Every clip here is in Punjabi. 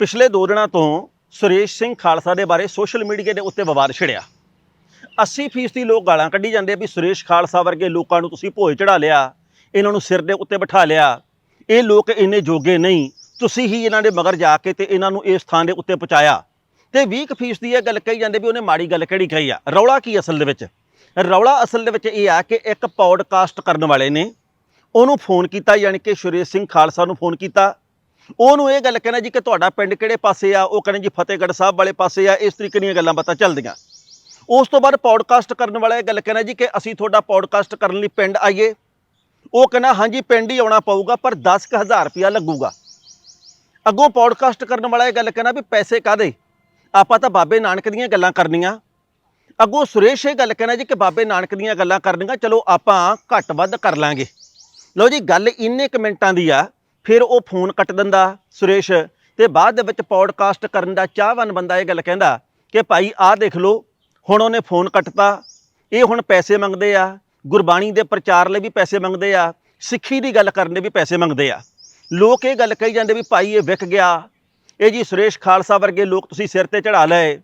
ਪਿਛਲੇ ਦੋ ਦਿਨਾਂ ਤੋਂ ਸੁਰੇਸ਼ ਸਿੰਘ ਖਾਲਸਾ ਦੇ ਬਾਰੇ ਸੋਸ਼ਲ ਮੀਡੀਆ ਦੇ ਉੱਤੇ ਵਿਵਾਦ ਛਿੜਿਆ। 80% ਲੋਕ ਗਾਲਾਂ ਕੱਢੀ ਜਾਂਦੇ ਆ ਵੀ ਸੁਰੇਸ਼ ਖਾਲਸਾ ਵਰਗੇ ਲੋਕਾਂ ਨੂੰ ਤੁਸੀਂ ਭੋਏ ਚੜਾ ਲਿਆ, ਇਹਨਾਂ ਨੂੰ ਸਿਰ ਦੇ ਉੱਤੇ ਬਿਠਾ ਲਿਆ। ਇਹ ਲੋਕ ਇੰਨੇ ਜੋਗੇ ਨਹੀਂ, ਤੁਸੀਂ ਹੀ ਇਹਨਾਂ ਦੇ ਮਗਰ ਜਾ ਕੇ ਤੇ ਇਹਨਾਂ ਨੂੰ ਇਸ ਥਾਂ ਦੇ ਉੱਤੇ ਪਹੁੰਚਾਇਆ। ਤੇ 20% ਦੀ ਇਹ ਗੱਲ ਕਹੀ ਜਾਂਦੇ ਵੀ ਉਹਨੇ ਮਾੜੀ ਗੱਲ ਕਿਹੜੀ ਕਹੀ ਆ? ਰੌਲਾ ਕੀ ਅਸਲ ਦੇ ਵਿੱਚ? ਰੌਲਾ ਅਸਲ ਦੇ ਵਿੱਚ ਇਹ ਆ ਕਿ ਇੱਕ ਪੌਡਕਾਸਟ ਕਰਨ ਵਾਲੇ ਨੇ, ਉਹਨੂੰ ਫੋਨ ਕੀਤਾ, ਯਾਨੀ ਕਿ ਸੁਰੇਸ਼ ਸਿੰਘ ਖਾਲਸਾ ਨੂੰ ਫੋਨ ਕੀਤਾ। ਉਹਨੂੰ ਇਹ ਗੱਲ ਕਹਿਣਾ ਜੀ ਕਿ ਤੁਹਾਡਾ ਪਿੰਡ ਕਿਹੜੇ ਪਾਸੇ ਆ, ਉਹ ਕਹਿੰਦੇ ਜੀ ਫਤਿਹਗੜ੍ਹ ਸਾਹਿਬ ਵਾਲੇ ਪਾਸੇ ਆ, ਇਸ ਤਰੀਕੇ ਦੀਆਂ ਗੱਲਾਂ ਬਾਤਾਂ ਚੱਲਦੀਆਂ। ਉਸ ਤੋਂ ਬਾਅਦ ਪੌਡਕਾਸਟ ਕਰਨ ਵਾਲਾ ਇਹ ਗੱਲ ਕਹਿਣਾ ਜੀ ਕਿ ਅਸੀਂ ਤੁਹਾਡਾ ਪੌਡਕਾਸਟ ਕਰਨ ਲਈ ਪਿੰਡ ਆਈਏ। ਉਹ ਕਹਿੰਦਾ, ਹਾਂਜੀ, ਪਿੰਡ ਹੀ ਆਉਣਾ ਪਊਗਾ, ਪਰ 10000 ਰੁਪਇਆ ਲੱਗੂਗਾ। ਅੱਗੋਂ ਪੌਡਕਾਸਟ ਕਰਨ ਵਾਲਾ ਇਹ ਗੱਲ ਕਹਿਣਾ ਵੀ ਪੈਸੇ ਕਾਦੇ ਆਪਾਂ ਤਾਂ ਬਾਬੇ ਨਾਨਕ ਦੀਆਂ ਗੱਲਾਂ ਕਰਨੀਆਂ। ਅੱਗੋਂ ਸੁਰੇਸ਼ ਇਹ ਗੱਲ ਕਹਿਣਾ ਜੀ ਕਿ ਬਾਬੇ ਨਾਨਕ ਦੀਆਂ ਗੱਲਾਂ ਕਰਨੀਆਂ, ਚਲੋ ਆਪਾਂ ਘੱਟ ਵੱਧ ਕਰ ਲਾਂਗੇ। ਲਓ ਜੀ, ਗੱਲ ਇੰਨੇ ਕੁ ਮਿੰਟਾਂ ਦੀ ਆ ਫਿਰ ਉਹ ਫੋਨ ਕੱਟ ਦਿੰਦਾ ਸੁਰੇਸ਼ ਤੇ ਬਾਅਦ ਦੇ ਵਿੱਚ ਪੌਡਕਾਸਟ ਕਰਨ ਦਾ ਚਾਹਵਾਨ ਬੰਦਾ ਇਹ ਗੱਲ ਕਹਿੰਦਾ ਕਿ ਭਾਈ ਆਹ ਦੇਖ ਲਓ, ਹੁਣ ਉਹਨੇ ਫੋਨ ਕੱਟਤਾ। ਇਹ ਹੁਣ ਪੈਸੇ ਮੰਗਦੇ ਆ, ਗੁਰਬਾਣੀ ਦੇ ਪ੍ਰਚਾਰ ਲਈ ਵੀ ਪੈਸੇ ਮੰਗਦੇ ਆ, ਸਿੱਖੀ ਦੀ ਗੱਲ ਕਰਨ ਲਈ ਵੀ ਪੈਸੇ ਮੰਗਦੇ ਆ। ਲੋਕ ਇਹ ਗੱਲ ਕਹੀ ਜਾਂਦੇ ਵੀ ਭਾਈ ਇਹ ਵਿਕ ਗਿਆ। ਇਹ ਜੀ ਸੁਰੇਸ਼ ਖਾਲਸਾ ਵਰਗੇ ਲੋਕ ਤੁਸੀਂ ਸਿਰ ਤੇ ਚੜਾ ਲਏ।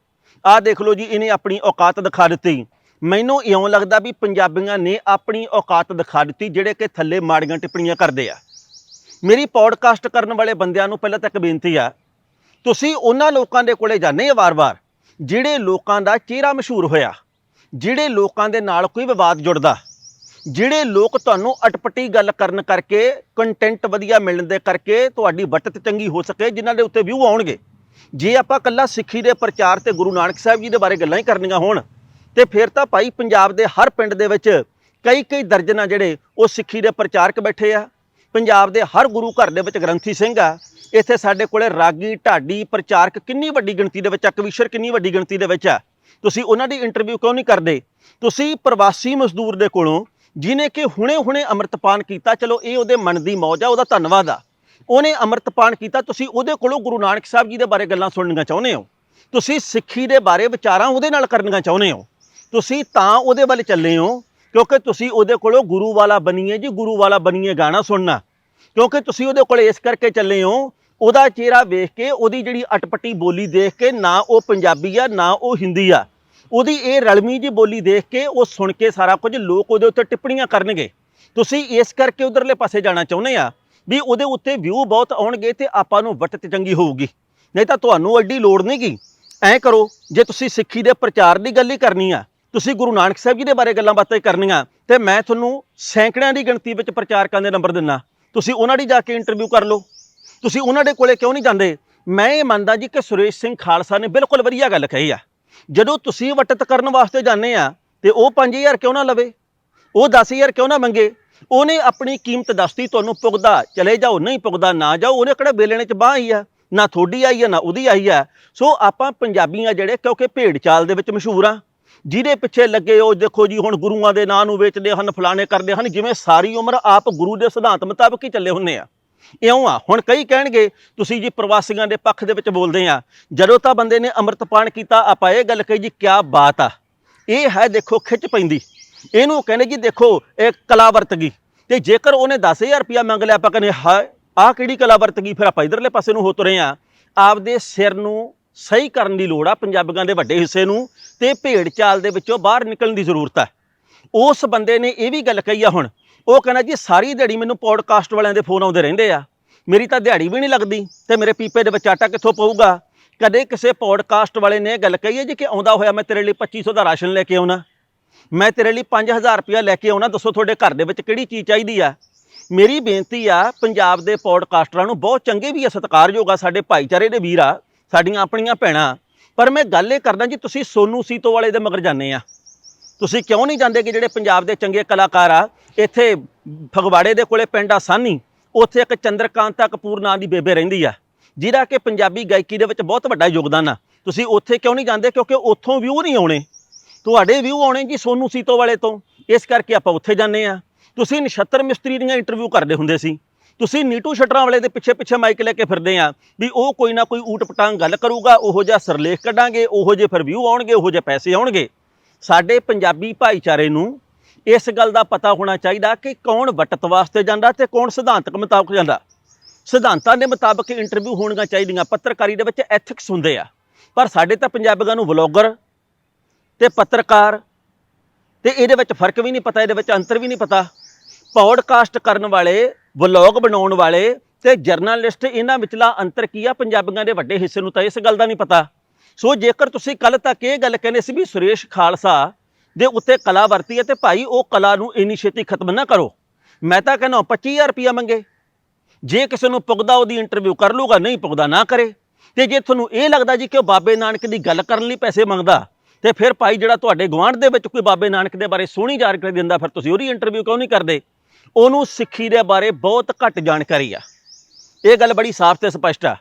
ਆਹ ਦੇਖ ਲਓ ਜੀ, ਇਹਨੇ ਆਪਣੀ ਔਕਾਤ ਦਿਖਾ ਦਿੱਤੀ। ਮੈਨੂੰ ਇਉਂ ਲੱਗਦਾ ਵੀ ਪੰਜਾਬੀਆਂ ਨੇ ਆਪਣੀ ਔਕਾਤ ਦਿਖਾ ਦਿੱਤੀ, ਜਿਹੜੇ ਕਿ ਥੱਲੇ ਮਾੜੀਆਂ ਟਿੱਪਣੀਆਂ ਕਰਦੇ ਆ। ਮੇਰੀ ਪੌਡਕਾਸਟ ਕਰਨ ਵਾਲੇ ਬੰਦਿਆਂ ਨੂੰ ਪਹਿਲਾਂ ਤਾਂ ਇੱਕ ਬੇਨਤੀ ਆ, ਤੁਸੀਂ ਉਹਨਾਂ ਲੋਕਾਂ ਦੇ ਕੋਲੇ ਜਾਂਦੇ ਆ ਵਾਰ-ਵਾਰ, ਜਿਹੜੇ ਲੋਕਾਂ ਦਾ ਚਿਹਰਾ ਮਸ਼ਹੂਰ ਹੋਇਆ, ਜਿਹੜੇ ਲੋਕਾਂ ਦੇ ਨਾਲ ਕੋਈ ਵਿਵਾਦ ਜੁੜਦਾ, ਜਿਹੜੇ ਲੋਕ ਤੁਹਾਨੂੰ ਅਟਪਟੀ ਗੱਲ ਕਰਨ ਕਰਕੇ ਕੰਟੈਂਟ ਵਧੀਆ ਮਿਲਣ ਦੇ ਕਰਕੇ ਤੁਹਾਡੀ ਬਚਤ ਚੰਗੀ ਹੋ ਸਕੇ, ਜਿਨ੍ਹਾਂ ਦੇ ਉੱਤੇ ਵਿਊ ਆਉਣਗੇ। ਜੇ ਆਪਾਂ ਕੱਲਾ ਸਿੱਖੀ ਦੇ ਪ੍ਰਚਾਰ ਤੇ ਗੁਰੂ ਨਾਨਕ ਸਾਹਿਬ ਜੀ ਦੇ ਬਾਰੇ ਗੱਲਾਂ ਹੀ ਕਰਨੀਆਂ ਹੋਣ, ਤੇ ਫਿਰ ਤਾਂ ਭਾਈ ਪੰਜਾਬ ਦੇ ਹਰ ਪਿੰਡ ਦੇ ਵਿੱਚ ਕਈ ਕਈ ਦਰਜਨਾਂ ਜਿਹੜੇ ਉਹ ਸਿੱਖੀ ਦੇ ਪ੍ਰਚਾਰਕ ਬੈਠੇ ਆ ਪੰਜਾਬ ਦੇ ਹਰ ਗੁਰੂ ਘਰ ਦੇ ਵਿੱਚ ਗ੍ਰੰਥੀ ਸਿੰਘ ਆ। ਇੱਥੇ ਸਾਡੇ ਕੋਲੇ ਰਾਗੀ, ਢਾਡੀ, ਪ੍ਰਚਾਰਕ ਕਿੰਨੀ ਵੱਡੀ ਗਿਣਤੀ ਦੇ ਵਿੱਚ ਆ, ਕਵੀਸ਼ਰ ਕਿੰਨੀ ਵੱਡੀ ਗਿਣਤੀ ਦੇ ਵਿੱਚ ਆ। ਤੁਸੀਂ ਉਹਨਾਂ ਦੀ ਇੰਟਰਵਿਊ ਕਿਉਂ ਨਹੀਂ ਕਰਦੇ? ਤੁਸੀਂ ਪ੍ਰਵਾਸੀ ਮਜ਼ਦੂਰ ਦੇ ਕੋਲੋਂ ਜਿਨੇ ਕਿ ਹੁਣੇ-ਹੁਣੇ ਅੰਮ੍ਰਿਤਪਾਨ ਕੀਤਾ, ਚਲੋ ਇਹ ਉਹਦੇ ਮਨ ਦੀ ਮੌਜ ਆ, ਉਹਦਾ ਧੰਨਵਾਦ ਆ। ਉਹਨੇ ਅੰਮ੍ਰਿਤਪਾਨ ਕੀਤਾ, ਤੁਸੀਂ ਉਹਦੇ ਕੋਲੋਂ ਗੁਰੂ ਨਾਨਕ ਸਾਹਿਬ ਜੀ ਦੇ ਬਾਰੇ ਗੱਲਾਂ ਸੁਣਨੀਆਂ ਚਾਹੁੰਦੇ ਹੋ? ਤੁਸੀਂ ਸਿੱਖੀ ਦੇ ਬਾਰੇ ਵਿਚਾਰਾਂ ਉਹਦੇ ਨਾਲ ਕਰਨੀਆਂ ਚਾਹੁੰਦੇ ਹੋ? ਤੁਸੀਂ ਤਾਂ ਉਹਦੇ ਵੱਲ ਚੱਲੇ ਹੋ ਕਿਉਂਕਿ ਤੁਸੀਂ ਉਹਦੇ ਕੋਲੋਂ ਗੁਰੂ ਵਾਲਾ ਬਣੀਏ ਜੀ ਗੁਰੂ ਵਾਲਾ ਬਣੀਏ ਗਾਣਾ ਸੁਣਨਾ। ਕਿਉਂਕਿ ਤੁਸੀਂ ਉਹਦੇ ਕੋਲ ਇਸ ਕਰਕੇ ਚੱਲੇ ਹੋ, ਉਹਦਾ ਚਿਹਰਾ ਵੇਖ ਕੇ, ਉਹਦੀ ਜਿਹੜੀ ਅਟਪਟੀ ਬੋਲੀ ਦੇਖ ਕੇ, ਨਾ ਉਹ ਪੰਜਾਬੀ ਆ, ਨਾ ਉਹ ਹਿੰਦੀ ਆ। ਉਹਦੀ ਇਹ ਰਲਮੀ ਜੀ ਬੋਲੀ ਦੇਖ ਕੇ, ਉਹ ਸੁਣ ਕੇ ਸਾਰਾ ਕੁਝ ਲੋਕ ਉਹਦੇ ਉੱਤੇ ਟਿੱਪਣੀਆਂ ਕਰਨਗੇ। ਤੁਸੀਂ ਇਸ ਕਰਕੇ ਉਧਰਲੇ ਪਾਸੇ ਜਾਣਾ ਚਾਹੁੰਦੇ ਆ ਵੀ ਉਹਦੇ ਉੱਤੇ ਵਿਊ ਬਹੁਤ ਆਉਣਗੇ ਤੇ ਆਪਾਂ ਨੂੰ ਵਟਤ ਚੰਗੀ ਹੋਊਗੀ। ਨਹੀਂ ਤਾਂ ਤੁਹਾਨੂੰ ਐਡੀ ਲੋੜ ਨਹੀਂਗੀ। ਐਂ ਕਰੋ, ਜੇ ਤੁਸੀਂ ਸਿੱਖੀ ਦੇ ਪ੍ਰਚਾਰ ਦੀ ਗੱਲ ਹੀ ਕਰਨੀ ਆ ਤੁਸੀਂ ਗੁਰੂ ਨਾਨਕ ਸਾਹਿਬ ਜੀ ਦੇ ਬਾਰੇ ਗੱਲਾਂ ਬਾਤਾਂ ਕਰਨੀਆਂ ਤੇ ਮੈਂ ਤੁਹਾਨੂੰ ਸੈਂਕੜਿਆਂ ਦੀ ਗਿਣਤੀ ਵਿੱਚ ਪ੍ਰਚਾਰਕਾਂ ਦੇ ਨੰਬਰ ਦਿੰਨਾ। ਤੁਸੀਂ ਉਹਨਾਂ ਦੀ ਜਾ ਕੇ ਇੰਟਰਵਿਊ ਕਰ ਲਓ। ਤੁਸੀਂ ਉਹਨਾਂ ਦੇ ਕੋਲੇ ਕਿਉਂ ਨਹੀਂ ਜਾਂਦੇ? ਮੈਂ ਇਹ ਮੰਨਦਾ ਜੀ ਕਿ ਸੁਰੇਸ਼ ਸਿੰਘ ਖਾਲਸਾ ਨੇ ਬਿਲਕੁਲ ਵਧੀਆ ਗੱਲ ਕਹੀ ਆ। ਜਦੋਂ ਤੁਸੀਂ ਵਟਤ ਕਰਨ ਵਾਸਤੇ ਜਾਂਦੇ ਆ ਤੇ ਉਹ 5000 ਕਿਉਂ ਨਾ ਲਵੇ? ਉਹ 10000 ਕਿਉਂ ਨਾ ਮੰਗੇ? ਉਹਨੇ ਆਪਣੀ ਕੀਮਤ ਦੱਸਤੀ, ਤੁਹਾਨੂੰ ਪੁੱਗਦਾ ਚਲੇ ਜਾਓ, ਨਹੀਂ ਪੁੱਗਦਾ ਨਾ ਜਾਓ, ਉਹਨੇ ਕਿਹੜਾ ਬੇਲਣੇ ਚ ਬਾਹ ਆਈ ਆ? ਨਾ ਥੋੜੀ ਆਈ ਆ, ਨਾ ਉਹਦੀ ਆਈ ਆ। ਸੋ ਆਪਾਂ ਪੰਜਾਬੀਆਂ ਜਿਹੜੇ, ਕਿਉਂਕਿ ਭੇਡ ਚਾਲ ਦੇ ਵਿੱਚ ਮਸ਼ਹੂਰ ਆ। ਜਿਹਦੇ ਪਿੱਛੇ ਲੱਗੇ ਉਹ ਦੇਖੋ ਜੀ, ਹੁਣ ਗੁਰੂਆਂ ਦੇ ਨਾਂ ਨੂੰ ਵੇਚਦੇ ਹਨ, ਫਲਾਣੇ ਕਰਦੇ ਹਨ, ਜਿਵੇਂ ਸਾਰੀ ਉਮਰ ਆਪ ਗੁਰੂ ਦੇ ਸਿਧਾਂਤ ਮੁਤਾਬਕ ਹੀ ਚੱਲੇ ਹੁੰਨੇ ਆ। ਇਉਂ ਆ, ਹੁਣ ਕਈ ਕਹਿਣਗੇ, ਤੁਸੀਂ ਜੀ ਪ੍ਰਵਾਸੀਆਂ ਦੇ ਪੱਖ ਦੇ ਵਿੱਚ ਬੋਲਦੇ ਆ, ਜਦੋਂ ਤਾਂ ਬੰਦੇ ਨੇ ਅੰਮ੍ਰਿਤਪਾਨ ਕੀਤਾ, ਆਪਾਂ ਇਹ ਗੱਲ ਕਹੀ ਜੀ, ਕਿਆ ਬਾਤ ਆ। ਇਹ ਹੈ ਦੇਖੋ, ਖਿੱਚ ਪੈਂਦੀ। ਇਹਨੂੰ ਕਹਿੰਦੇ ਜੀ, ਦੇਖੋ, ਇਹ ਕਲਾ ਵਰਤ ਗਈ। ਤੇ ਜੇਕਰ ਉਹਨੇ 10000 ਰੁਪਇਆ ਮੰਗ ਲਿਆ, ਆਪਾਂ ਕਹਿੰਦੇ ਹਾਂ ਆਹ ਕਿਹੜੀ ਕਲਾ ਵਰਤ ਗਈ? ਫਿਰ ਆਪਾਂ ਇਧਰਲੇ ਪਾਸੇ ਨੂੰ ਹੋ ਤੁਰੇ ਆ। ਆਪਦੇ ਸਿਰ ਨੂੰ ਸਹੀ ਕਰਨ ਦੀ ਲੋੜ ਆ ਪੰਜਾਬੀਆਂ ਦੇ ਵੱਡੇ ਹਿੱਸੇ ਨੂੰ ਤੇ ਭੇਡ ਚਾਲ ਦੇ ਵਿੱਚੋਂ ਬਾਹਰ ਨਿਕਲਣ ਦੀ ਜ਼ਰੂਰਤ ਆ। ਉਸ ਬੰਦੇ ਨੇ ਇਹ ਵੀ ਗੱਲ ਕਹੀ ਆ ਹੁਣ, ਉਹ ਕਹਿੰਦਾ ਜੀ ਸਾਰੀ ਦਿਹਾੜੀ ਮੈਨੂੰ ਪੌਡਕਾਸਟ ਵਾਲਿਆਂ ਦੇ ਫੋਨ ਆਉਂਦੇ ਰਹਿੰਦੇ ਆ। ਮੇਰੀ ਤਾਂ ਦਿਹਾੜੀ ਵੀ ਨਹੀਂ ਲੱਗਦੀ ਤੇ ਮੇਰੇ ਪੀਪੇ ਦੇ ਵਿੱਚ ਆਟਾ ਕਿੱਥੋਂ ਪਊਗਾ? ਕਦੇ ਕਿਸੇ ਪੌਡਕਾਸਟ ਵਾਲੇ ਨੇ ਇਹ ਗੱਲ ਕਹੀ ਹੈ ਜੀ ਕਿ ਆਉਂਦਾ ਹੋਇਆ ਮੈਂ ਤੇਰੇ ਲਈ 2500 ਦਾ ਰਾਸ਼ਨ ਲੈ ਕੇ ਆਉਣਾ। ਮੈਂ ਤੇਰੇ ਲਈ 5000 ਰੁਪਇਆ ਲੈ ਕੇ ਆਉਣਾ, ਦੱਸੋ ਤੁਹਾਡੇ ਘਰ ਦੇ ਵਿੱਚ ਕਿਹੜੀ ਚੀਜ਼ ਚਾਹੀਦੀ ਆ? ਮੇਰੀ ਬੇਨਤੀ ਆ, ਪੰਜਾਬ ਦੇ ਪੌਡਕਾਸਟਰਾਂ ਨੂੰ ਬਹੁਤ ਚੰਗੇ ਵੀ ਆ, ਸਤਿਕਾਰਯੋਗ ਆ ਸਾਡੇ ਭਾਈਚਾਰੇ ਦੇ ਵੀਰ ਆ। ਸਾਡੀਆਂ ਆਪਣੀਆਂ ਭੈਣਾਂ। ਪਰ ਮੈਂ ਗੱਲ ਇਹ ਕਰਦਾ ਜੀ, ਤੁਸੀਂ ਸੋਨੂ ਸੀਤੋ ਵਾਲੇ ਦੇ ਮਗਰ ਜਾਂਦੇ ਆ। ਤੁਸੀਂ ਕਿਉਂ ਨਹੀਂ ਜਾਂਦੇ ਕਿ ਜਿਹੜੇ ਪੰਜਾਬ ਦੇ ਚੰਗੇ ਕਲਾਕਾਰ ਆ, ਇੱਥੇ ਫਗਵਾੜੇ ਦੇ ਕੋਲੇ ਪਿੰਡ ਆ ਸਾਨੀ, ਉੱਥੇ ਇੱਕ ਚੰਦਰਕਾਂਤਾ ਕਪੂਰ ਨਾਂ ਦੀ ਬੇਬੇ ਰਹਿੰਦੀ ਆ, ਜਿਹਦਾ ਕਿ ਪੰਜਾਬੀ ਗਾਇਕੀ ਦੇ ਵਿੱਚ ਬਹੁਤ ਵੱਡਾ ਯੋਗਦਾਨ ਆ। ਤੁਸੀਂ ਉੱਥੇ ਕਿਉਂ ਨਹੀਂ ਜਾਂਦੇ ਕਿਉਂਕਿ ਉੱਥੋਂ ਵਿਊ ਨਹੀਂ ਆਉਣੇ? ਤੁਹਾਡੇ ਵਿਊ ਆਉਣੇ ਜੀ ਸੋਨੂ ਸੀਤੋ ਵਾਲੇ ਤੋਂ। ਇਸ ਕਰਕੇ ਆਪਾਂ ਉੱਥੇ ਜਾਂਦੇ ਆ। ਤੁਸੀਂ ਨਛੱਤਰ ਮਿਸਤਰੀ ਦੀਆਂ ਇੰਟਰਵਿਊ ਕਰਦੇ ਹੁੰਦੇ ਸੀ। ਤੁਸੀਂ ਨੀਟੂ ਸ਼ਟਰਾਂ ਵਾਲੇ ਦੇ ਪਿੱਛੇ ਪਿੱਛੇ ਮਾਈਕ ਲੈ ਕੇ ਫਿਰਦੇ ਆ ਵੀ ਉਹ ਕੋਈ ਨਾ ਕੋਈ ਊਟ ਪਟਾਂਗ ਗੱਲ ਕਰੂਗਾ, ਉਹੋ ਜਿਹਾ ਸਰਲੇਖ ਕੱਢਾਂਗੇ, ਉਹੋ ਜਿਹੇ ਫਿਰ ਵਿਊ ਆਉਣਗੇ, ਉਹੋ ਜਿਹੇ ਪੈਸੇ ਆਉਣਗੇ। ਸਾਡੇ ਪੰਜਾਬੀ ਭਾਈਚਾਰੇ ਨੂੰ ਇਸ ਗੱਲ ਦਾ ਪਤਾ ਹੋਣਾ ਚਾਹੀਦਾ ਕਿ ਕੌਣ ਵਟਤ ਵਾਸਤੇ ਜਾਂਦਾ ਤੇ ਕੌਣ ਸਿਧਾਂਤਕ ਮੁਤਾਬਕ ਜਾਂਦਾ। ਸਿਧਾਂਤਾਂ ਦੇ ਮੁਤਾਬਕ ਇੰਟਰਵਿਊ ਹੋਣੀਆਂ ਚਾਹੀਦੀਆਂ, ਪੱਤਰਕਾਰੀ ਦੇ ਵਿੱਚ ਐਥਿਕਸ ਹੁੰਦੇ ਆ। ਪਰ ਸਾਡੇ ਤਾਂ ਪੰਜਾਬੀਆਂ ਨੂੰ ਵਲੌਗਰ ਤੇ ਪੱਤਰਕਾਰ ਤੇ ਇਹਦੇ ਵਿੱਚ ਫ਼ਰਕ ਵੀ ਨਹੀਂ ਪਤਾ, ਇਹਦੇ ਵਿੱਚ ਅੰਤਰ ਵੀ ਨਹੀਂ ਪਤਾ। ਪੌਡਕਾਸਟ ਕਰਨ ਵਾਲੇ ਵਲੌਗ ਬਣਾਉਣ ਵਾਲੇ ਤੇ ਜਰਨਲਿਸਟ ਇਹਨਾਂ ਵਿਚਲਾ ਅੰਤਰ ਕੀ ਆ? ਪੰਜਾਬੀਆਂ ਦੇ ਵੱਡੇ ਹਿੱਸੇ ਨੂੰ ਤਾਂ ਇਸ ਗੱਲ ਦਾ ਨਹੀਂ ਪਤਾ। ਸੋ ਜੇਕਰ ਤੁਸੀਂ ਕੱਲ ਤੱਕ ਇਹ ਗੱਲ ਕਹਿੰਦੇ ਸੀ ਵੀ ਸੁਰੇਸ਼ ਖਾਲਸਾ ਦੇ ਉੱਤੇ ਕਲਾ ਵਰਤੀ ਹੈ ਤੇ ਭਾਈ ਉਹ ਕਲਾ ਨੂੰ ਇੰਨੀ ਛੇਤੀ ਖਤਮ ਨਾ ਕਰੋ, ਮੈਂ ਤਾਂ ਕਹਿੰਦਾ 25000 ਰੁਪਇਆ ਮੰਗੇ। ਜੇ ਕਿਸੇ ਨੂੰ ਪੁੱਗਦਾ ਉਹਦੀ ਇੰਟਰਵਿਊ ਕਰ ਲੂਗਾ, ਨਹੀਂ ਪੁੱਗਦਾ ਨਾ ਕਰੇ। ਤੇ ਜੇ ਤੁਹਾਨੂੰ ਇਹ ਲੱਗਦਾ ਜੀ ਕਿ ਉਹ ਬਾਬੇ ਨਾਨਕ ਦੀ ਗੱਲ ਕਰਨ ਲਈ ਪੈਸੇ ਮੰਗਦਾ, ਤੇ ਫਿਰ ਭਾਈ ਜਿਹੜਾ ਤੁਹਾਡੇ ਗੁਆਂਢ ਦੇ ਵਿੱਚ ਕੋਈ ਬਾਬੇ ਨਾਨਕ ਦੇ ਬਾਰੇ ਸੋਹਣੀ ਜਾਣਕਾਰੀ ਦਿੰਦਾ, ਫਿਰ ਤੁਸੀਂ ਉਹਦੀ ਇੰਟਰਵਿਊ ਕਿਉਂ ਨਹੀਂ ਕਰਦੇ? ਉਹਨੂੰ ਸਿੱਖੀ ਦੇ ਬਾਰੇ ਬਹੁਤ ਘੱਟ ਜਾਣਕਾਰੀ ਆ। ਇਹ ਗੱਲ ਬੜੀ ਸਾਫ਼ ਤੇ ਸਪਸ਼ਟ ਆ।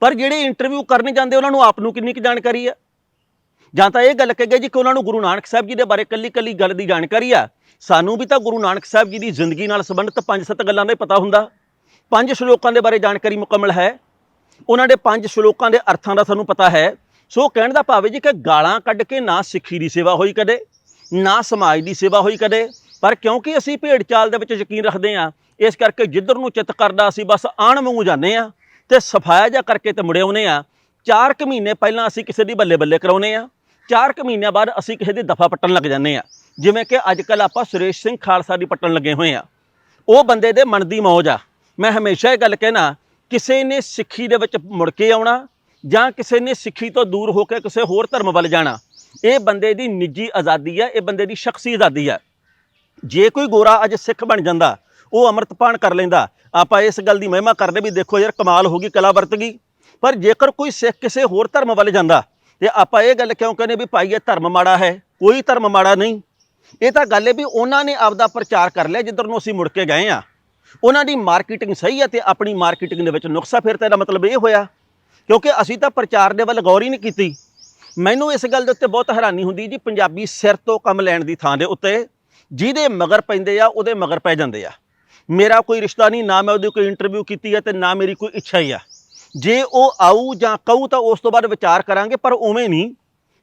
ਪਰ ਜਿਹੜੇ ਇੰਟਰਵਿਊ ਕਰਨ ਜਾਂਦੇ, ਉਹਨਾਂ ਨੂੰ ਆਪ ਨੂੰ ਕਿੰਨੀ ਕੁ ਜਾਣਕਾਰੀ ਆ? ਜਾਂ ਤਾਂ ਇਹ ਗੱਲ ਕਹੇਗੇ ਜੀ ਕਿ ਉਹਨਾਂ ਨੂੰ ਗੁਰੂ ਨਾਨਕ ਸਾਹਿਬ ਜੀ ਦੇ ਬਾਰੇ ਕੱਲੀ ਕੱਲੀ ਗੱਲ ਦੀ ਜਾਣਕਾਰੀ ਆ। ਸਾਨੂੰ ਵੀ ਤਾਂ ਗੁਰੂ ਨਾਨਕ ਸਾਹਿਬ ਜੀ ਦੀ ਜ਼ਿੰਦਗੀ ਨਾਲ ਸੰਬੰਧਿਤ ਪੰਜ ਸੱਤ ਗੱਲਾਂ ਦਾ ਹੀ ਪਤਾ ਹੁੰਦਾ। ਪੰਜ ਸ਼ਲੋਕਾਂ ਦੇ ਬਾਰੇ ਜਾਣਕਾਰੀ ਮੁਕੰਮਲ ਹੈ। ਉਹਨਾਂ ਦੇ ਪੰਜ ਸ਼ਲੋਕਾਂ ਦੇ ਅਰਥਾਂ ਦਾ ਸਾਨੂੰ ਪਤਾ ਹੈ। ਸੋ ਕਹਿਣ ਦਾ ਭਾਵ ਹੈ ਜੀ ਕਿ ਗਾਲਾਂ ਕੱਢ ਕੇ ਨਾ ਸਿੱਖੀ ਦੀ ਸੇਵਾ ਹੋਈ ਕਦੇ ਨਾ ਸਮਾਜ ਦੀ ਸੇਵਾ ਹੋਈ ਕਦੇ ਪਰ ਕਿਉਂਕਿ ਅਸੀਂ ਭੇਡ ਚਾਲ ਦੇ ਵਿੱਚ ਯਕੀਨ ਰੱਖਦੇ ਹਾਂ, ਇਸ ਕਰਕੇ ਜਿੱਧਰ ਨੂੰ ਚਿੱਤ ਕਰਦਾ ਅਸੀਂ ਬਸ ਆਣ ਵਾਂਗੂ ਜਾਂਦੇ ਆ ਤੇ ਸਫਾਇਆ ਜਾ ਕਰਕੇ ਤੇ ਮੁੜੇ ਆਉਨੇ ਆ ਚਾਰ ਕੁ ਮਹੀਨੇ ਪਹਿਲਾਂ ਅਸੀਂ ਕਿਸੇ ਦੀ ਬੱਲੇ ਬੱਲੇ ਕਰਾਉਨੇ ਆ ਚਾਰ ਕੁ ਮਹੀਨਿਆਂ ਬਾਅਦ ਅਸੀਂ ਕਿਸੇ ਦੀ ਦਫਾ ਪੱਟਣ ਲੱਗ ਜਾਂਦੇ ਆ ਜਿਵੇਂ ਕਿ ਅੱਜ ਕੱਲ ਆਪਾਂ ਸੁਰੇਸ਼ ਸਿੰਘ ਖਾਲਸਾ ਦੀ ਪੱਟਣ ਲੱਗੇ ਹੋਏ ਆ ਉਹ ਬੰਦੇ ਦੇ ਮਨ ਦੀ ਮੌਜ ਆ। ਮੈਂ ਹਮੇਸ਼ਾ ਇਹ ਗੱਲ ਕਹਿਣਾ, ਕਿਸੇ ਨੇ ਸਿੱਖੀ ਦੇ ਵਿੱਚ ਮੁੜ ਕੇ ਆਉਣਾ ਜਾਂ ਕਿਸੇ ਨੇ ਸਿੱਖੀ ਤੋਂ ਦੂਰ ਹੋ ਕੇ ਕਿਸੇ ਹੋਰ ਧਰਮ ਵੱਲ ਜਾਣਾ, ਇਹ ਬੰਦੇ ਦੀ ਨਿੱਜੀ ਆਜ਼ਾਦੀ ਆ, ਇਹ ਬੰਦੇ ਦੀ ਸ਼ਖਸੀ ਆਜ਼ਾਦੀ ਆ। ਜੇ ਕੋਈ ਗੋਰਾ ਅੱਜ ਸਿੱਖ ਬਣ ਜਾਂਦਾ, ਉਹ ਅੰਮ੍ਰਿਤਪਾਨ ਕਰ ਲੈਂਦਾ, ਆਪਾਂ ਇਸ ਗੱਲ ਦੀ ਮਹਿਮਾ ਕਰਦੇ ਵੀ ਦੇਖੋ ਯਾਰ ਕਮਾਲ ਹੋ ਗਈ, ਕਲਾ ਵਰਤ ਗਈ। ਪਰ ਜੇਕਰ ਕੋਈ ਸਿੱਖ ਕਿਸੇ ਹੋਰ ਧਰਮ ਵੱਲ ਜਾਂਦਾ, ਤੇ ਆਪਾਂ ਇਹ ਗੱਲ ਕਿਉਂ ਕਹਿੰਦੇ ਵੀ ਭਾਈ ਇਹ ਧਰਮ ਮਾੜਾ ਹੈ, ਕੋਈ ਧਰਮ ਮਾੜਾ ਨਹੀਂ। ਇਹ ਤਾਂ ਗੱਲ ਹੈ ਵੀ ਉਹਨਾਂ ਨੇ ਆਪਦਾ ਪ੍ਰਚਾਰ ਕਰ ਲਿਆ ਜਿੱਧਰ ਨੂੰ ਅਸੀਂ ਮੁੜ ਕੇ ਗਏ ਆ ਉਹਨਾਂ ਦੀ ਮਾਰਕੀਟਿੰਗ ਸਹੀ ਹੈ ਤੇ ਆਪਣੀ ਮਾਰਕੀਟਿੰਗ ਦੇ ਵਿੱਚ ਨੁਕਸਾ ਫਿਰ ਤਾਂ ਇਹਦਾ ਮਤਲਬ ਇਹ ਹੋਇਆ। ਕਿਉਂਕਿ ਅਸੀਂ ਤਾਂ ਪ੍ਰਚਾਰ ਦੇ ਵੱਲ ਗੌਰ ਹੀ ਨਹੀਂ ਕੀਤੀ। ਮੈਨੂੰ ਇਸ ਗੱਲ ਦੇ ਉੱਤੇ ਬਹੁਤ ਹੈਰਾਨੀ ਹੁੰਦੀ ਜੀ, ਪੰਜਾਬੀ ਸਿਰ ਤੋਂ ਕੰਮ ਲੈਣ ਦੀ ਥਾਂ ਦੇ ਉੱਤੇ ਜਿਹਦੇ ਮਗਰ ਪੈਂਦੇ ਆ, ਉਹਦੇ ਮਗਰ ਪੈ ਜਾਂਦੇ ਆ। ਮੇਰਾ ਕੋਈ ਰਿਸ਼ਤਾ ਨਹੀਂ, ਨਾ ਮੈਂ ਉਹਦੀ ਕੋਈ ਇੰਟਰਵਿਊ ਕੀਤੀ ਹੈ ਤੇ ਨਾ ਮੇਰੀ ਕੋਈ ਇੱਛਾ ਹੀ ਆ। ਜੇ ਉਹ ਆਊ ਜਾਂ ਕਹੂ ਤਾਂ ਉਸ ਤੋਂ ਬਾਅਦ ਵਿਚਾਰ ਕਰਾਂਗੇ, ਪਰ ਉਵੇਂ ਨਹੀਂ।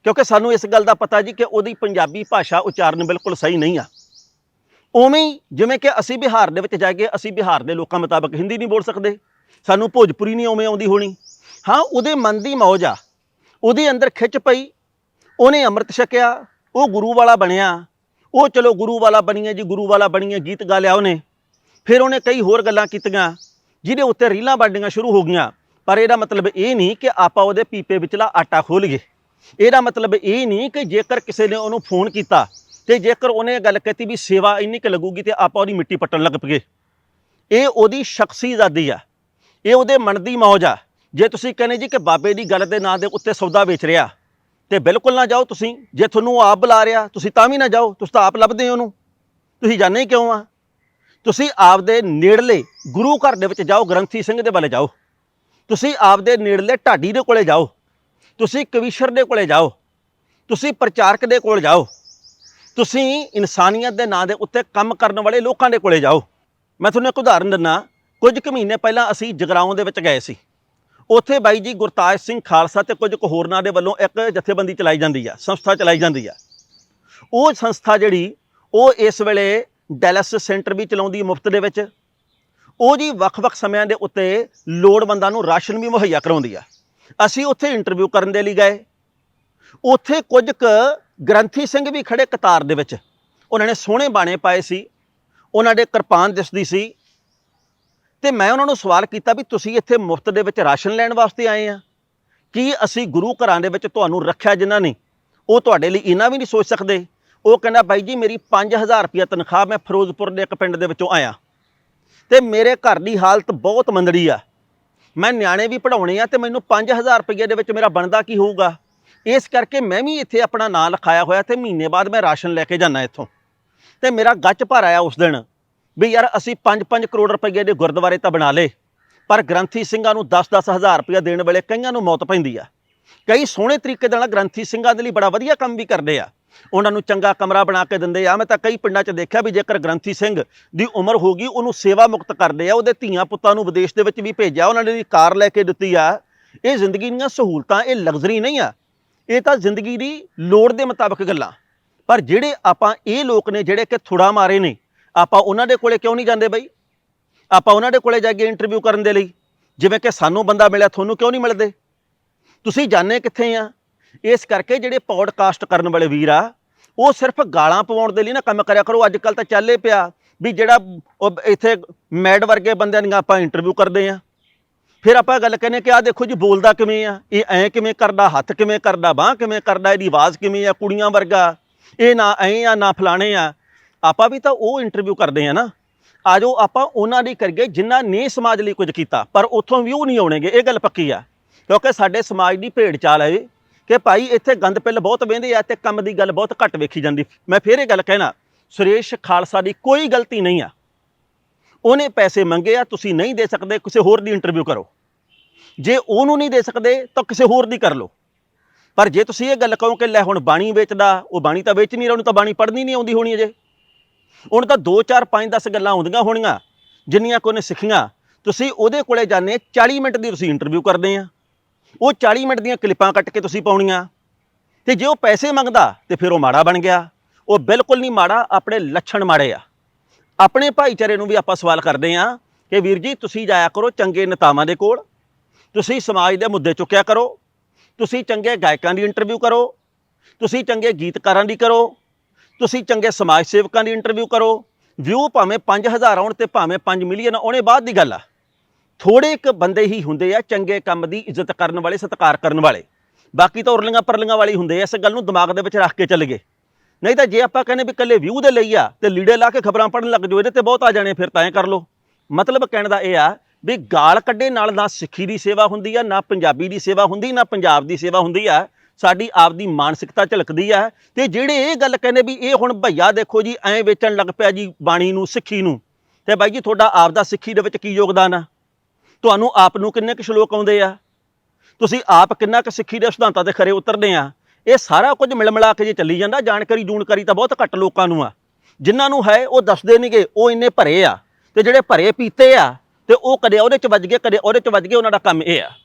ਕਿਉਂਕਿ ਸਾਨੂੰ ਇਸ ਗੱਲ ਦਾ ਪਤਾ ਜੀ ਕਿ ਉਹਦੀ ਪੰਜਾਬੀ ਭਾਸ਼ਾ ਉਚਾਰਨ ਬਿਲਕੁਲ ਸਹੀ ਨਹੀਂ ਆ। ਉਵੇਂ ਹੀ ਜਿਵੇਂ ਕਿ ਅਸੀਂ ਬਿਹਾਰ ਦੇ ਵਿੱਚ ਜਾ ਕੇ ਅਸੀਂ ਬਿਹਾਰ ਦੇ ਲੋਕਾਂ ਮੁਤਾਬਕ ਹਿੰਦੀ ਨਹੀਂ ਬੋਲ ਸਕਦੇ। ਸਾਨੂੰ ਭੋਜਪੁਰੀ ਨਹੀਂ ਉਵੇਂ ਆਉਂਦੀ ਹੋਣੀ। ਹਾਂ, ਉਹਦੇ ਮਨ ਦੀ ਮੌਜ ਆ। ਉਹਦੇ ਅੰਦਰ ਖਿੱਚ ਪਈ। ਉਹਨੇ ਅੰਮ੍ਰਿਤ ਛਕਿਆ, ਉਹ ਗੁਰੂ ਵਾਲਾ ਬਣਿਆ। ਉਹ ਚਲੋ ਗੁਰੂ ਵਾਲਾ ਬਣੀਏ ਜੀ, ਗੁਰੂ ਵਾਲਾ ਬਣੀਏ, ਗੀਤ ਗਾ ਲਿਆ ਉਹਨੇ। ਫਿਰ ਉਹਨੇ ਕਈ ਹੋਰ ਗੱਲਾਂ ਕੀਤੀਆਂ, ਜਿਹਦੇ ਉੱਤੇ ਰੀਲਾਂ ਬਣਨੀਆਂ ਸ਼ੁਰੂ ਹੋ ਗਈਆਂ। ਪਰ ਇਹਦਾ ਮਤਲਬ ਇਹ ਨਹੀਂ ਕਿ ਆਪਾਂ ਉਹਦੇ ਪੀਪੇ ਵਿਚਲਾ ਆਟਾ ਖੋਲ ਇਹਦਾ ਮਤਲਬ ਇਹ ਨਹੀਂ ਕਿ ਜੇਕਰ ਕਿਸੇ ਨੇ ਉਹਨੂੰ ਫੋਨ ਕੀਤਾ ਤੇ ਜੇਕਰ ਉਹਨੇ ਇਹ ਗੱਲ ਕਹਤੀ ਵੀ ਸੇਵਾ ਇੰਨੀ ਕੁ ਲੱਗੂਗੀ ਤੇ ਆਪਾਂ ਉਹਦੀ ਮਿੱਟੀ ਪੱਟਣ ਲੱਗ ਪਏ ਇਹ ਉਹਦੀ ਸ਼ਖਸੀ ਆਜ਼ਾਦੀ ਆ। ਇਹ ਉਹਦੇ ਮਨ ਦੀ ਮੌਜ ਆ। ਜੇ ਤੁਸੀਂ ਕਹਿੰਦੇ ਜੀ ਕਿ ਬਾਬੇ ਦੀ ਗੱਲ ਦੇ ਨਾਂ ਦੇ ਉੱਤੇ ਸੌਦਾ ਵੇਚ ਰਿਹਾ ਤੇ ਬਿਲਕੁਲ ਨਾ ਜਾਓ ਤੁਸੀਂ, ਜੇ ਤੁਹਾਨੂੰ ਆਪ ਬੁਲਾ ਰਿਹਾ, ਤੁਸੀਂ ਤਾਂ ਵੀ ਨਾ ਜਾਓ, ਤੁਸੀਂ ਤਾਂ ਆਪ ਲੱਭਦੇ ਹੋ ਉਹਨੂੰ। ਤੁਸੀਂ ਜਾਣੇ ਹੀ ਕਿਉਂ ਆ? ਤੁਸੀਂ ਆਪਦੇ ਨੇੜਲੇ ਗੁਰੂ ਘਰ ਦੇ ਵਿੱਚ ਜਾਓ, ਗ੍ਰੰਥੀ ਸਿੰਘ ਦੇ ਵੱਲ ਜਾਓ। ਤੁਸੀਂ ਆਪਦੇ ਨੇੜਲੇ ਢਾਡੀ ਦੇ ਕੋਲੇ ਜਾਓ। ਤੁਸੀਂ ਕਵੀਸ਼ਰ ਦੇ ਕੋਲੇ ਜਾਓ। ਤੁਸੀਂ ਪ੍ਰਚਾਰਕ ਦੇ ਕੋਲ ਜਾਓ। ਤੁਸੀਂ ਇਨਸਾਨੀਅਤ ਦੇ ਨਾਂ ਦੇ ਉੱਤੇ ਕੰਮ ਕਰਨ ਵਾਲੇ ਲੋਕਾਂ ਦੇ ਕੋਲੇ ਜਾਓ। ਮੈਂ ਤੁਹਾਨੂੰ ਇੱਕ ਉਦਾਹਰਨ ਦਿੰਨਾ ਕੁਝ ਕੁ ਮਹੀਨੇ ਪਹਿਲਾਂ ਅਸੀਂ ਜਗਰਾਉਂ ਦੇ ਵਿੱਚ ਗਏ ਸੀ। ਉੱਥੇ ਬਾਈ ਜੀ ਗੁਰਤਾਜ ਸਿੰਘ ਖਾਲਸਾ ਤੇ ਕੁਝ ਕੁ ਹੋਰਨਾਂ ਦੇ ਵੱਲੋਂ ਇੱਕ ਜਥੇਬੰਦੀ ਚਲਾਈ ਜਾਂਦੀ ਆ, ਸੰਸਥਾ ਚਲਾਈ ਜਾਂਦੀ ਆ। ਉਹ ਸੰਸਥਾ ਜਿਹੜੀ, ਉਹ ਇਸ ਵੇਲੇ ਡੈਲਸ ਸੈਂਟਰ ਵੀ ਚਲਾਉਂਦੀ ਮੁਫਤ ਦੇ ਵਿੱਚ। ਉਹ ਜੀ ਵੱਖ-ਵੱਖ ਸਮਿਆਂ ਦੇ ਉੱਤੇ ਲੋੜਵੰਦਾਂ ਨੂੰ ਰਾਸ਼ਨ ਵੀ ਮੁਹੱਈਆ ਕਰਾਉਂਦੀ ਆ। ਅਸੀਂ ਉੱਥੇ ਇੰਟਰਵਿਊ ਕਰਨ ਦੇ ਲਈ ਗਏ। ਉੱਥੇ ਕੁਝ ਕੁ ਗ੍ਰੰਥੀ ਸਿੰਘ ਵੀ ਖੜੇ ਕਤਾਰ ਦੇ ਵਿੱਚ। ਉਹਨਾਂ ਨੇ ਸੋਹਣੇ ਬਾਣੇ ਪਾਏ ਸੀ। ਉਹਨਾਂ ਦੇ ਕਿਰਪਾਨ ਦਿਸਦੀ ਸੀ। ਤੇ ਮੈਂ ਉਹਨਾਂ ਨੂੰ ਸਵਾਲ ਕੀਤਾ ਵੀ ਤੁਸੀਂ ਇੱਥੇ ਮੁਫਤ ਦੇ ਵਿੱਚ ਰਾਸ਼ਨ ਲੈਣ ਵਾਸਤੇ ਆਏ ਆ। ਕੀ ਅਸੀਂ ਗੁਰੂ ਘਰਾਂ ਦੇ ਵਿੱਚ ਤੁਹਾਨੂੰ ਰੱਖਿਆ ਜਿਨ੍ਹਾਂ ਨੇ ਉਹ ਤੁਹਾਡੇ ਲਈ ਇਹਨਾਂ ਵੀ ਨਹੀਂ ਸੋਚ ਸਕਦੇ। ਉਹ ਕਹਿੰਦਾ, ਬਾਈ ਜੀ, ਮੇਰੀ 5000 ਰੁਪਏ ਤਨਖਾਹ ਮੈਂ ਫਿਰੋਜ਼ਪੁਰ ਦੇ ਇੱਕ ਪਿੰਡ ਦੇ ਵਿੱਚੋਂ ਆਇਆ। ਤੇ ਮੇਰੇ ਘਰ ਦੀ ਹਾਲਤ ਬਹੁਤ ਮੰਦੜੀ ਆ। ਮੈਂ ਨਿਆਣੇ ਵੀ ਪੜਾਉਣੇ ਆ ਤੇ ਮੈਨੂੰ 5000 ਰੁਪਏ ਦੇ ਵਿੱਚ ਮੇਰਾ ਬਣਦਾ ਕੀ ਹੋਊਗਾ? ਇਸ ਕਰਕੇ ਮੈਂ ਵੀ ਇੱਥੇ ਆਪਣਾ ਨਾਂ ਲਿਖਾਇਆ ਹੋਇਆ ਤੇ ਮਹੀਨੇ ਬਾਅਦ ਮੈਂ ਰਾਸ਼ਨ ਲੈ ਕੇ ਜਾਣਾ ਇੱਥੋਂ। ਤੇ ਮੇਰਾ ਗੱਚ ਭਰ ਆਇਆ ਉਸ ਦਿਨ। ਵੀ ਯਾਰ ਅਸੀਂ 5-5 ਕਰੋੜ ਰੁਪਏ ਦੇ ਗੁਰਦੁਆਰੇ ਤਾਂ ਬਣਾ ਲੇ ਪਰ ਗ੍ਰੰਥੀ ਸਿੰਘਾਂ ਨੂੰ 10-10 ਹਜ਼ਾਰ ਰੁਪਏ ਦੇਣ ਵੇਲੇ ਕਈਆਂ ਨੂੰ ਮੌਤ ਪੈਂਦੀ ਆ। ਕਈ ਸੋਹਣੇ ਤਰੀਕੇ ਦੇ ਨਾਲ ਗ੍ਰੰਥੀ ਸਿੰਘਾਂ ਦੇ ਲਈ ਬੜਾ ਵਧੀਆ ਕੰਮ ਵੀ ਕਰਦੇ ਆ। ਉਹਨਾਂ ਨੂੰ ਚੰਗਾ ਕਮਰਾ ਬਣਾ ਕੇ ਦਿੰਦੇ ਆ। ਮੈਂ ਤਾਂ ਕਈ ਪਿੰਡਾਂ 'ਚ ਦੇਖਿਆ ਵੀ ਜੇਕਰ ਗ੍ਰੰਥੀ ਸਿੰਘ ਦੀ ਉਮਰ ਹੋ ਗਈ, ਉਹਨੂੰ ਸੇਵਾ ਮੁਕਤ ਕਰਦੇ ਆ, ਉਹਦੇ ਧੀਆਂ ਪੁੱਤਾਂ ਨੂੰ ਵਿਦੇਸ਼ ਦੇ ਵਿੱਚ ਵੀ ਭੇਜਿਆ, ਉਹਨਾਂ ਨੇ ਕਾਰ ਲੈ ਕੇ ਦਿੱਤੀ ਆ। ਇਹ ਜ਼ਿੰਦਗੀ ਦੀਆਂ ਸਹੂਲਤਾਂ, ਇਹ ਲਗਜ਼ਰੀ ਨਹੀਂ ਆ। ਇਹ ਤਾਂ ਜ਼ਿੰਦਗੀ ਦੀ ਲੋੜ ਦੇ ਮੁਤਾਬਕ ਗੱਲਾਂ। ਪਰ ਜਿਹੜੇ ਆਪਾਂ ਇਹ ਲੋਕ ਨੇ, ਜਿਹੜੇ ਕਿ ਥੁੜਾ ਮਾਰੇ ਨੇ ਆਪਾਂ ਉਹਨਾਂ ਦੇ ਕੋਲੇ ਕਿਉਂ ਨਹੀਂ ਜਾਂਦੇ ਬਈ? ਆਪਾਂ ਉਹਨਾਂ ਦੇ ਕੋਲੇ ਜਾ ਕੇ ਇੰਟਰਵਿਊ ਕਰਨ ਦੇ ਲਈ। ਜਿਵੇਂ ਕਿ ਸਾਨੂੰ ਬੰਦਾ ਮਿਲਿਆ, ਤੁਹਾਨੂੰ ਕਿਉਂ ਨਹੀਂ ਮਿਲਦੇ? ਤੁਸੀਂ ਜਾਣੇ ਕਿੱਥੇ ਆ? ਇਸ ਕਰਕੇ ਜਿਹੜੇ ਪੌਡਕਾਸਟ ਕਰਨ ਵਾਲੇ ਵੀਰ ਆ, ਉਹ ਸਿਰਫ ਗਾਲਾਂ ਪਵਾਉਣ ਦੇ ਲਈ ਨਾ ਕੰਮ ਕਰਿਆ ਕਰੋ। ਅੱਜ ਕੱਲ ਤਾਂ ਚੱਲੇ ਪਿਆ ਵੀ ਜਿਹੜਾ ਉਹ ਇੱਥੇ ਮੈਡ ਵਰਗੇ ਬੰਦਿਆਂ ਦੀਆਂ ਆਪਾਂ ਇੰਟਰਵਿਊ ਕਰਦੇ ਆ। ਫਿਰ ਆਪਾਂ ਗੱਲ ਕਹਿੰਦੇ ਕਿ ਆ ਦੇਖੋ ਜੀ, ਬੋਲਦਾ ਕਿਵੇਂ ਆ? ਇਹ ਐ ਕਿਵੇਂ ਕਰਦਾ, ਹੱਥ ਕਿਵੇਂ ਕਰਦਾ, ਬਾਹ ਕਿਵੇਂ ਕਰਦਾ, ਇਹਦੀ ਆਵਾਜ਼ ਕਿਵੇਂ ਆ, ਕੁੜੀਆਂ ਵਰਗਾ? ਇਹ ਨਾ ਐ ਆ, ਨਾ ਫਲਾਣੇ ਆ। ਆਪਾਂ ਵੀ ਤਾਂ ਉਹ ਇੰਟਰਵਿਊ ਕਰਦੇ ਆ ਨਾ। ਆਜੋ ਆਪਾਂ ਉਹਨਾਂ ਦੀ ਕਰੀਏ ਜਿਨ੍ਹਾਂ ਨੇ ਸਮਾਜ ਲਈ ਕੁਝ ਕੀਤਾ, ਪਰ ਉੱਥੋਂ ਵਿਊ ਨਹੀਂ ਆਉਣਗੇ, ਇਹ ਗੱਲ ਪੱਕੀ ਆ। ਕਿਉਂਕਿ ਸਾਡੇ ਸਮਾਜ ਦੀ ਭੇਡ ਚਾਲ ਹੈ ਇਹ ਕਿ ਭਾਈ ਇੱਥੇ ਗੰਦ ਪਿੱਲ ਬਹੁਤ ਵਹਿੰਦੇ ਆ ਤੇ ਕੰਮ ਦੀ ਗੱਲ ਬਹੁਤ ਘੱਟ ਵੇਖੀ ਜਾਂਦੀ। ਮੈਂ ਫੇਰ ਇਹ ਗੱਲ ਕਹਿਣਾ, ਸੁਰੇਸ਼ ਖਾਲਸਾ ਦੀ ਕੋਈ ਗਲਤੀ ਨਹੀਂ ਆ। ਉਹਨੇ ਪੈਸੇ ਮੰਗੇ ਆ, ਤੁਸੀਂ ਨਹੀਂ ਦੇ ਸਕਦੇ, ਕਿਸੇ ਹੋਰ ਦੀ ਇੰਟਰਵਿਊ ਕਰੋ। ਜੇ ਉਹਨੂੰ ਨਹੀਂ ਦੇ ਸਕਦੇ, ਤਾਂ ਕਿਸੇ ਹੋਰ ਦੀ ਕਰ ਲਓ। ਪਰ ਜੇ ਤੁਸੀਂ ਇਹ ਗੱਲ ਕਹੋ ਕਿ ਲੈ ਹੁਣ ਬਾਣੀ ਵੇਚਦਾ, ਉਹ ਬਾਣੀ ਤਾਂ ਵੇਚ ਨਹੀਂ ਰਿਹਾ, ਉਹਨੂੰ ਤਾਂ ਬਾਣੀ ਪੜ੍ਹਨੀ ਨਹੀਂ ਆਉਂਦੀ ਹੋਣੀ ਅਜੇ। ਹੁਣ ਤਾਂ 2 4 5 10 ਗੱਲਾਂ ਆਉਂਦੀਆਂ ਹੋਣੀਆਂ, ਜਿੰਨੀਆਂ ਕੋ ਨੇ ਸਿੱਖੀਆਂ। ਤੁਸੀਂ ਉਹਦੇ ਕੋਲੇ ਜਾਂਦੇ 40 ਮਿੰਟ ਦੀ ਤੁਸੀਂ ਇੰਟਰਵਿਊ ਕਰਦੇ ਆ। ਉਹ 40 ਮਿੰਟ ਦੀਆਂ ਕਲਿੱਪਾਂ ਕੱਟ ਕੇ ਤੁਸੀਂ ਪਾਉਣੀਆਂ। ਤੇ ਜੇ ਉਹ ਪੈਸੇ ਮੰਗਦਾ, ਤੇ ਫਿਰ ਉਹ ਮਾੜਾ ਬਣ ਗਿਆ। ਉਹ ਬਿਲਕੁਲ ਨਹੀਂ ਮਾੜਾ, ਆਪਣੇ ਲੱਛਣ ਮਾੜੇ ਆ। ਆਪਣੇ ਭਾਈਚਾਰੇ ਨੂੰ ਵੀ ਆਪਾਂ ਸਵਾਲ ਕਰਦੇ ਆ ਕਿ ਵੀਰ ਜੀ, ਤੁਸੀਂ ਜਾਇਆ ਕਰੋ ਚੰਗੇ ਨੇਤਾਵਾਂ ਦੇ ਕੋਲ। ਤੁਸੀਂ ਸਮਾਜ ਦੇ ਮੁੱਦੇ ਚੁੱਕਿਆ ਕਰੋ। ਤੁਸੀਂ ਚੰਗੇ ਗਾਇਕਾਂ ਦੀ ਇੰਟਰਵਿਊ ਕਰੋ। ਤੁਸੀਂ ਚੰਗੇ ਗੀਤਕਾਰਾਂ ਦੀ ਕਰੋ। ਤੁਸੀਂ ਚੰਗੇ ਸਮਾਜ ਸੇਵਕਾਂ ਦੀ ਇੰਟਰਵਿਊ ਕਰੋ ਵਿਊ ਭਾਵੇਂ 5000 ਆਉਣ ਤੇ ਭਾਵੇਂ 5 ਮਿਲੀਅਨ ਆਉਣੇ ਬਾਅਦ ਦੀ ਗੱਲ ਆ। ਥੋੜੇ ਇੱਕ ਬੰਦੇ ਹੀ ਹੁੰਦੇ ਆ ਚੰਗੇ ਕੰਮ ਦੀ ਇੱਜ਼ਤ ਕਰਨ ਵਾਲੇ, ਸਤਿਕਾਰ ਕਰਨ ਵਾਲੇ। ਬਾਕੀ ਤਾਂ ਉਰਲੀਆਂ ਪਰਲੀਆਂ ਵਾਲੀ ਹੁੰਦੇ ਆ, ਇਸ ਗੱਲ ਨੂੰ ਦਿਮਾਗ ਦੇ ਵਿੱਚ ਰੱਖ ਕੇ ਚੱਲ ਗਏ। ਨਹੀਂ ਤਾਂ ਜੇ ਆਪਾਂ ਕਹਿੰਦੇ ਵੀ ਇਕੱਲੇ ਵਿਊ ਦੇ ਲਈ ਆ, ਤੇ ਲੀੜੇ ਲਾ ਕੇ ਖਬਰਾਂ ਪੜਨ ਲੱਗ ਜਾਓ, ਇਹਦੇ ਤੇ ਬਹੁਤ ਆ ਜਾਣੇ ਫਿਰ ਤਾਂ ਐਂ ਕਰ ਲਓ। ਮਤਲਬ ਕਹਿਣ ਦਾ ਇਹ ਆ ਵੀ ਗਾਲ ਕੱਢੇ ਨਾਲ ਨਾ ਸਿੱਖੀ ਦੀ ਸੇਵਾ ਹੁੰਦੀ ਆ, ਨਾ ਪੰਜਾਬੀ ਦੀ ਸੇਵਾ ਹੁੰਦੀ, ਨਾ ਪੰਜਾਬ ਦੀ ਸੇਵਾ ਹੁੰਦੀ ਆ। ਸਾਡੀ ਆਪਦੀ ਮਾਨਸਿਕਤਾ ਝਲਕਦੀ ਆ ਤੇ ਜਿਹੜੇ ਇਹ ਗੱਲ ਕਹਿੰਦੇ ਵੀ ਇਹ ਹੁਣ ਭਈਆ ਦੇਖੋ ਜੀ, ਐਂ ਵੇਚਣ ਲੱਗ ਪਿਆ ਜੀ ਬਾਣੀ ਨੂੰ, ਸਿੱਖੀ ਨੂੰ। ਤੇ ਬਾਈ ਜੀ, ਤੁਹਾਡਾ ਆਪਦਾ ਸਿੱਖੀ ਦੇ ਵਿੱਚ ਕੀ ਯੋਗਦਾਨ ਆ? ਤੁਹਾਨੂੰ ਆਪ ਨੂੰ ਕਿੰਨੇ ਕੁ ਸ਼ਲੋਕ ਆਉਂਦੇ ਆ? ਤੁਸੀਂ ਆਪ ਕਿੰਨਾ ਕੁ ਸਿੱਖੀ ਦੇ ਸਿਧਾਂਤਾਂ ਤੇ ਖਰੇ ਉਤਰਦੇ ਆ? ਇਹ ਸਾਰਾ ਕੁਝ ਮਿਲ ਮਿਲਾ ਕੇ ਜੇ ਚੱਲੀ ਜਾਂਦਾ ਜਾਣਕਾਰੀ ਜੂਣਕਾਰੀ ਤਾਂ ਬਹੁਤ ਘੱਟ ਲੋਕਾਂ ਨੂੰ ਆ। ਜਿਨ੍ਹਾਂ ਨੂੰ ਹੈ, ਉਹ ਦੱਸਦੇ ਨਹੀਂਗੇ ਉਹ ਇੰਨੇ ਭਰੇ ਆ। ਤੇ ਜਿਹੜੇ ਭਰੇ ਪੀਤੇ ਆ, ਤੇ ਉਹ ਕਦੇ ਉਹਦੇ ਚ ਵੱਜ ਗਏ, ਕਦੇ ਉਹਦੇ ਚ ਵੱਜ ਗਏ, ਉਹਨਾਂ ਦਾ ਕੰਮ ਇਹ ਆ।